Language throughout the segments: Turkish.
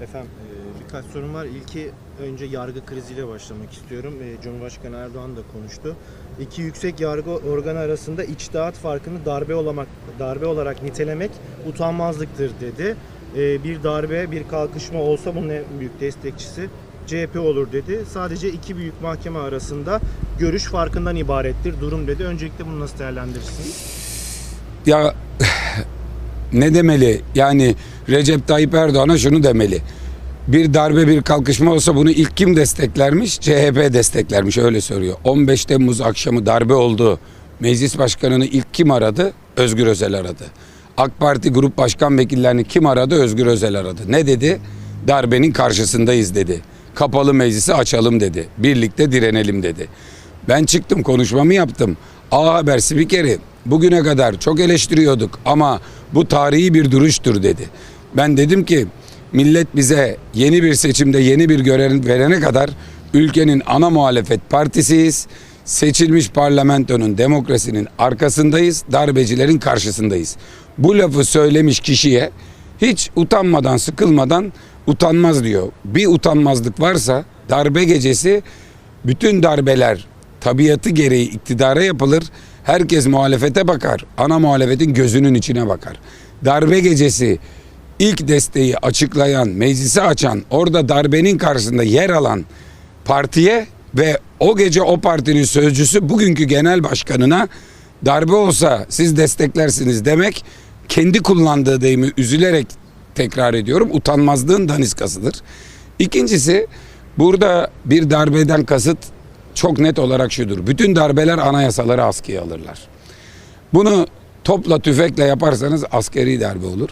Efendim e, birkaç sorun var. İlki önce yargı kriziyle başlamak istiyorum. E, Cumhurbaşkanı Erdoğan da konuştu. İki yüksek yargı organı arasında içtihat farkını darbe olarak darbe olarak nitelemek utanmazlıktır dedi. E, bir darbe, bir kalkışma olsa bunun en büyük destekçisi CHP olur dedi. Sadece iki büyük mahkeme arasında görüş farkından ibarettir durum dedi. Öncelikle bunu nasıl değerlendirirsiniz? Ya ne demeli? Yani Recep Tayyip Erdoğan'a şunu demeli. Bir darbe bir kalkışma olsa bunu ilk kim desteklermiş? CHP desteklermiş öyle söylüyor. 15 Temmuz akşamı darbe oldu. Meclis başkanını ilk kim aradı? Özgür Özel aradı. AK Parti grup başkan vekillerini kim aradı? Özgür Özel aradı. Ne dedi? Darbenin karşısındayız dedi. Kapalı meclisi açalım dedi. Birlikte direnelim dedi. Ben çıktım konuşmamı yaptım. A Haber spikeri bugüne kadar çok eleştiriyorduk ama bu tarihi bir duruştur dedi. Ben dedim ki millet bize yeni bir seçimde yeni bir görev verene kadar ülkenin ana muhalefet partisiyiz. Seçilmiş parlamentonun demokrasinin arkasındayız, darbecilerin karşısındayız. Bu lafı söylemiş kişiye hiç utanmadan, sıkılmadan utanmaz diyor. Bir utanmazlık varsa darbe gecesi bütün darbeler tabiatı gereği iktidara yapılır. Herkes muhalefete bakar. Ana muhalefetin gözünün içine bakar. Darbe gecesi ilk desteği açıklayan, meclisi açan, orada darbenin karşısında yer alan partiye ve o gece o partinin sözcüsü bugünkü genel başkanına darbe olsa siz desteklersiniz demek kendi kullandığı deyimi üzülerek tekrar ediyorum utanmazlığın daniskasıdır. İkincisi burada bir darbeden kasıt çok net olarak şudur. Bütün darbeler anayasaları askıya alırlar. Bunu topla tüfekle yaparsanız askeri darbe olur.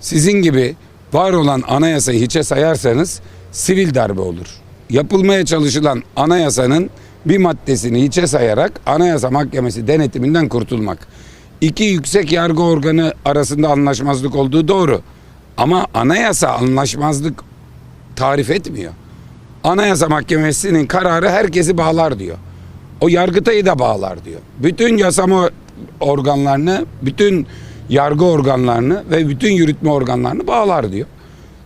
Sizin gibi var olan anayasayı hiçe sayarsanız sivil darbe olur. Yapılmaya çalışılan anayasanın bir maddesini hiçe sayarak anayasa mahkemesi denetiminden kurtulmak. İki yüksek yargı organı arasında anlaşmazlık olduğu doğru. Ama anayasa anlaşmazlık tarif etmiyor. Anayasa Mahkemesi'nin kararı herkesi bağlar diyor. O Yargıtay'ı da bağlar diyor. Bütün yasama organlarını, bütün yargı organlarını ve bütün yürütme organlarını bağlar diyor.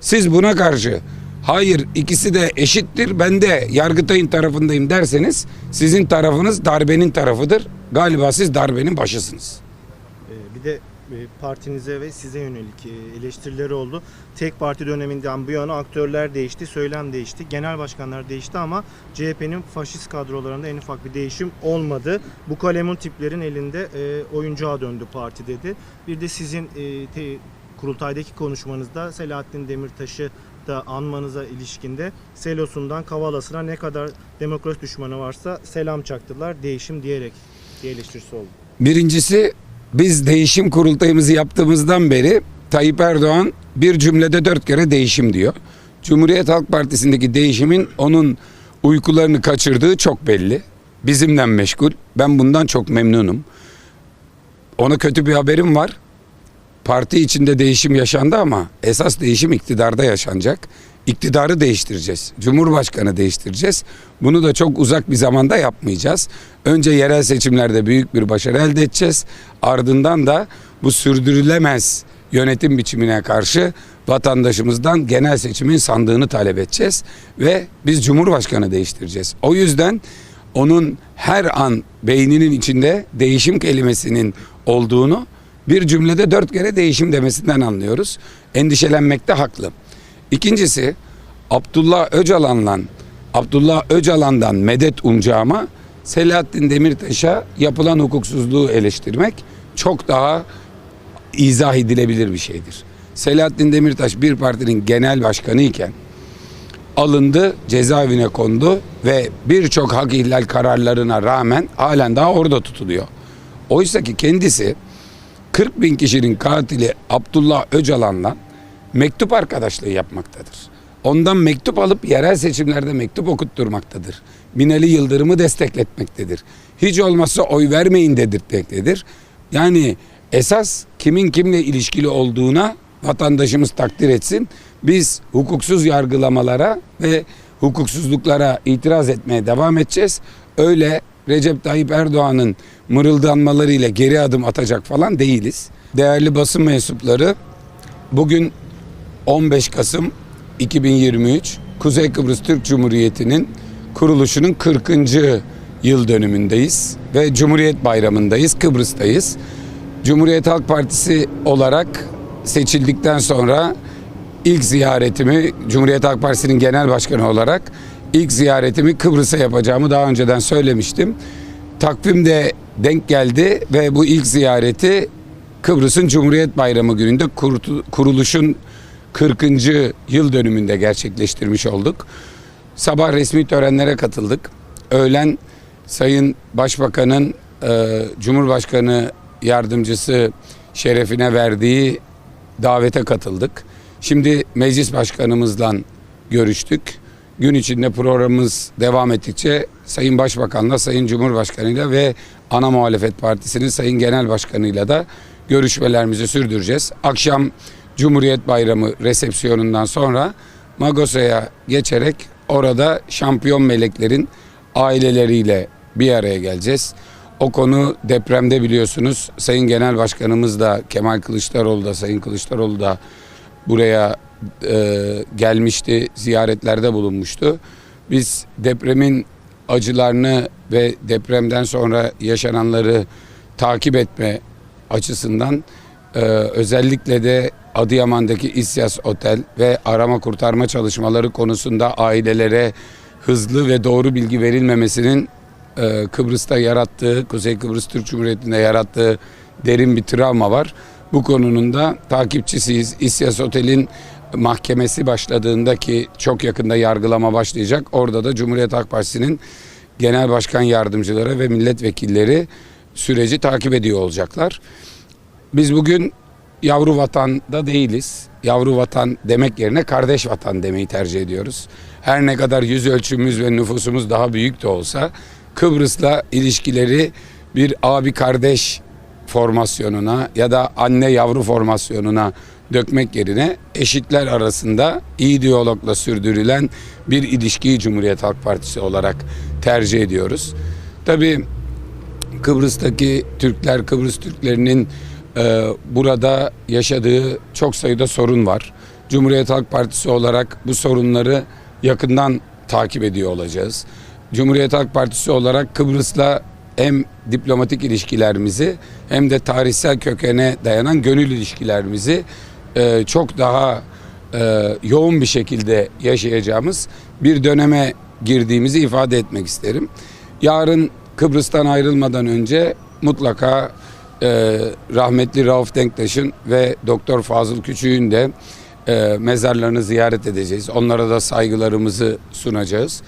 Siz buna karşı hayır ikisi de eşittir ben de Yargıtay'ın tarafındayım derseniz sizin tarafınız darbenin tarafıdır. Galiba siz darbenin başısınız. Ee, Bir de partinize ve size yönelik e, eleştirileri oldu. Tek parti döneminden bu yana aktörler değişti, söylem değişti, genel başkanlar değişti ama CHP'nin faşist kadrolarında en ufak bir değişim olmadı. Bu kalemun tiplerin elinde e, oyuncağa döndü parti dedi. Bir de sizin e, kurultaydaki konuşmanızda Selahattin Demirtaş'ı da anmanıza ilişkinde Selos'undan Kavala'sına ne kadar demokrasi düşmanı varsa selam çaktılar değişim diyerek diye eleştirisi oldu. Birincisi biz değişim kurultayımızı yaptığımızdan beri Tayyip Erdoğan bir cümlede dört kere değişim diyor. Cumhuriyet Halk Partisi'ndeki değişimin onun uykularını kaçırdığı çok belli. Bizimle meşgul. Ben bundan çok memnunum. Ona kötü bir haberim var. Parti içinde değişim yaşandı ama esas değişim iktidarda yaşanacak. İktidarı değiştireceğiz. Cumhurbaşkanı değiştireceğiz. Bunu da çok uzak bir zamanda yapmayacağız. Önce yerel seçimlerde büyük bir başarı elde edeceğiz. Ardından da bu sürdürülemez yönetim biçimine karşı vatandaşımızdan genel seçimin sandığını talep edeceğiz ve biz Cumhurbaşkanı değiştireceğiz. O yüzden onun her an beyninin içinde değişim kelimesinin olduğunu bir cümlede dört kere değişim demesinden anlıyoruz. Endişelenmekte haklı. İkincisi Abdullah Öcalan'la Abdullah Öcalan'dan medet umacağıma Selahattin Demirtaş'a yapılan hukuksuzluğu eleştirmek çok daha izah edilebilir bir şeydir. Selahattin Demirtaş bir partinin genel başkanı iken alındı, cezaevine kondu ve birçok hak ihlal kararlarına rağmen halen daha orada tutuluyor. Oysa ki kendisi 40 bin kişinin katili Abdullah Öcalan'la mektup arkadaşlığı yapmaktadır. Ondan mektup alıp yerel seçimlerde mektup okutturmaktadır. Binali Yıldırım'ı destekletmektedir. Hiç olmazsa oy vermeyin dedirtmektedir. Yani esas kimin kimle ilişkili olduğuna vatandaşımız takdir etsin. Biz hukuksuz yargılamalara ve hukuksuzluklara itiraz etmeye devam edeceğiz. Öyle Recep Tayyip Erdoğan'ın mırıldanmalarıyla geri adım atacak falan değiliz. Değerli basın mensupları bugün 15 Kasım 2023 Kuzey Kıbrıs Türk Cumhuriyeti'nin kuruluşunun 40. yıl dönümündeyiz ve Cumhuriyet Bayramı'ndayız, Kıbrıs'tayız. Cumhuriyet Halk Partisi olarak seçildikten sonra ilk ziyaretimi Cumhuriyet Halk Partisi'nin genel başkanı olarak ilk ziyaretimi Kıbrıs'a yapacağımı daha önceden söylemiştim. Takvimde denk geldi ve bu ilk ziyareti Kıbrıs'ın Cumhuriyet Bayramı gününde kuruluşun 40. yıl dönümünde gerçekleştirmiş olduk. Sabah resmi törenlere katıldık. Öğlen Sayın Başbakan'ın e, Cumhurbaşkanı yardımcısı şerefine verdiği davete katıldık. Şimdi meclis başkanımızla görüştük. Gün içinde programımız devam ettikçe Sayın Başbakan'la, Sayın Cumhurbaşkanı'yla ve ana muhalefet partisinin Sayın Genel Başkanı'yla da görüşmelerimizi sürdüreceğiz. Akşam Cumhuriyet Bayramı resepsiyonundan sonra Magosa'ya geçerek orada şampiyon meleklerin aileleriyle bir araya geleceğiz. O konu depremde biliyorsunuz Sayın Genel Başkanımız da Kemal Kılıçdaroğlu da Sayın Kılıçdaroğlu da buraya e, gelmişti, ziyaretlerde bulunmuştu. Biz depremin acılarını ve depremden sonra yaşananları takip etme açısından e, özellikle de Adıyaman'daki İsyas Otel ve arama kurtarma çalışmaları konusunda ailelere hızlı ve doğru bilgi verilmemesinin e, Kıbrıs'ta yarattığı, Kuzey Kıbrıs Türk Cumhuriyeti'nde yarattığı derin bir travma var. Bu konunun da takipçisiyiz. İsyas Otel'in mahkemesi başladığında ki çok yakında yargılama başlayacak. Orada da Cumhuriyet Halk Partisi'nin genel başkan yardımcıları ve milletvekilleri süreci takip ediyor olacaklar. Biz bugün yavru vatanda değiliz. Yavru vatan demek yerine kardeş vatan demeyi tercih ediyoruz. Her ne kadar yüz ölçümüz ve nüfusumuz daha büyük de olsa Kıbrıs'la ilişkileri bir abi kardeş formasyonuna ya da anne yavru formasyonuna dökmek yerine eşitler arasında iyi diyalogla sürdürülen bir ilişkiyi Cumhuriyet Halk Partisi olarak tercih ediyoruz. Tabii Kıbrıs'taki Türkler, Kıbrıs Türklerinin e, burada yaşadığı çok sayıda sorun var. Cumhuriyet Halk Partisi olarak bu sorunları yakından takip ediyor olacağız. Cumhuriyet Halk Partisi olarak Kıbrıs'la hem diplomatik ilişkilerimizi hem de tarihsel kökene dayanan gönül ilişkilerimizi e, çok daha e, yoğun bir şekilde yaşayacağımız bir döneme girdiğimizi ifade etmek isterim. Yarın Kıbrıs'tan ayrılmadan önce mutlaka e, rahmetli Rauf Denktaş'ın ve Doktor Fazıl Küçük'ün de e, mezarlarını ziyaret edeceğiz. Onlara da saygılarımızı sunacağız.